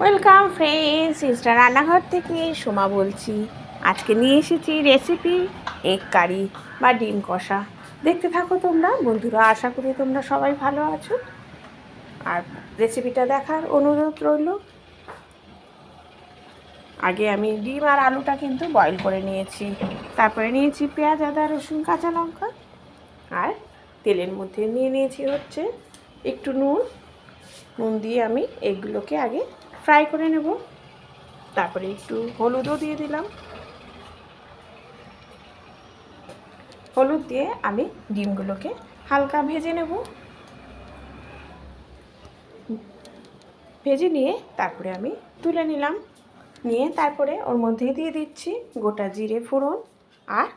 Welcome friends Insta রান্নাঘর থেকে সোমা বলছি। আজকে নিয়ে এসেছি রেসিপি এগ কারি বা ডিম কষা। দেখতে থাকো তোমরা, বন্ধুরা, আশা করি তোমরা সবাই ভালো আছো। আর রেসিপিটা দেখার অনুরোধ রইল। আগে আমি ডিম আর আলুটা কিন্তু বয়েল করে নিয়েছি। তারপরে নিয়েছি পেঁয়াজ, আদা, রসুন, কাঁচা লঙ্কা। আর তেলের মধ্যে নিয়ে নিয়েছি হচ্ছে একটু নুন। নুন দিয়ে আমি এগুলোকে আগে ফ্রাই করে নেব। তারপরে একটু হলুদও দিয়ে দিলাম। হলুদ দিয়ে আমি ডিমগুলোকে হালকা ভেজে নেব। ভেজে নিয়ে তারপরে আমি তুলে নিলাম। নিয়ে তারপরে ওর মধ্যে দিয়ে দিচ্ছি গোটা জিরে ফোড়ন আর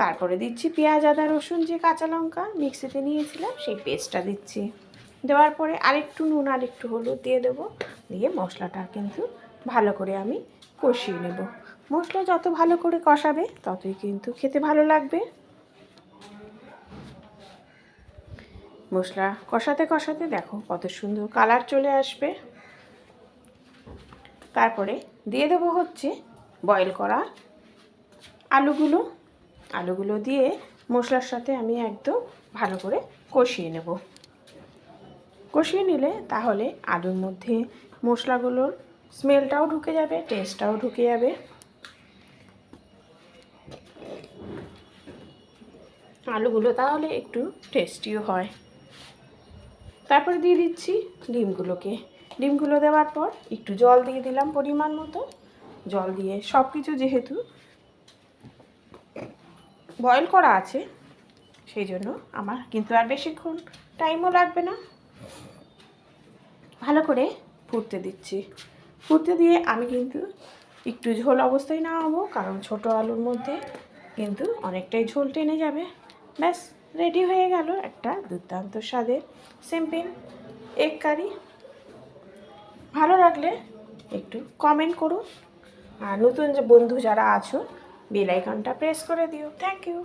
তারপরে দিচ্ছি পেঁয়াজ, আদা, রসুন, যে কাঁচা লঙ্কা মিক্সিতে নিয়েছিলাম সেই পেস্টটা দিচ্ছি। দেওয়ার পরে আরেকটু নুন আর একটু হলুদ দিয়ে দেবো। দিয়ে মশলাটা কিন্তু ভালো করে আমি কষিয়ে নেব। মশলা যত ভালো করে কষাবে, ততই কিন্তু খেতে ভালো লাগবে। মশলা কষাতে কষাতে দেখো কত সুন্দর কালার চলে আসবে। তারপরে দিয়ে দেবো হচ্ছে বয়েল করা আলুগুলো। আলুগুলো দিয়ে মশলার সাথে আমি একদম ভালো করে কষিয়ে নেব। কষিয়ে নিলে তাহলে আলুর মধ্যে মশলাগুলোর স্মেলটাও ঢুকে যাবে টেস্টটাও ঢুকে যাবে। আলুগুলো তাহলে একটু টেস্টিও হয়। তারপরে দিয়ে দিচ্ছি ডিমগুলোকে। ডিমগুলো দেওয়ার পর একটু জল দিয়ে দিলাম পরিমাণ মতো। জল দিয়ে সব কিছু যেহেতু বয়েল করা আছে, সেই জন্য আমার কিন্তু আর বেশিক্ষণ টাইমও লাগবে না। ভালো করে ফুটতে দিচ্ছি। ফুটতে দিয়ে আমি কিন্তু একটু ঝোল অবস্থায় নামাবো, কারণ ছোট আলুর মধ্যে কিন্তু অনেকটাই ঝোল টেনে যাবে। ব্যাস রেডি হয়ে গেল একটা দুর্দান্ত স্বাদের সিম্পল এগ কারি ভালো লাগলে একটু কমেন্ট করুন। আর নতুন যে বন্ধু যারা আছো বেল আইকনটা প্রেস করে দিও। Thank you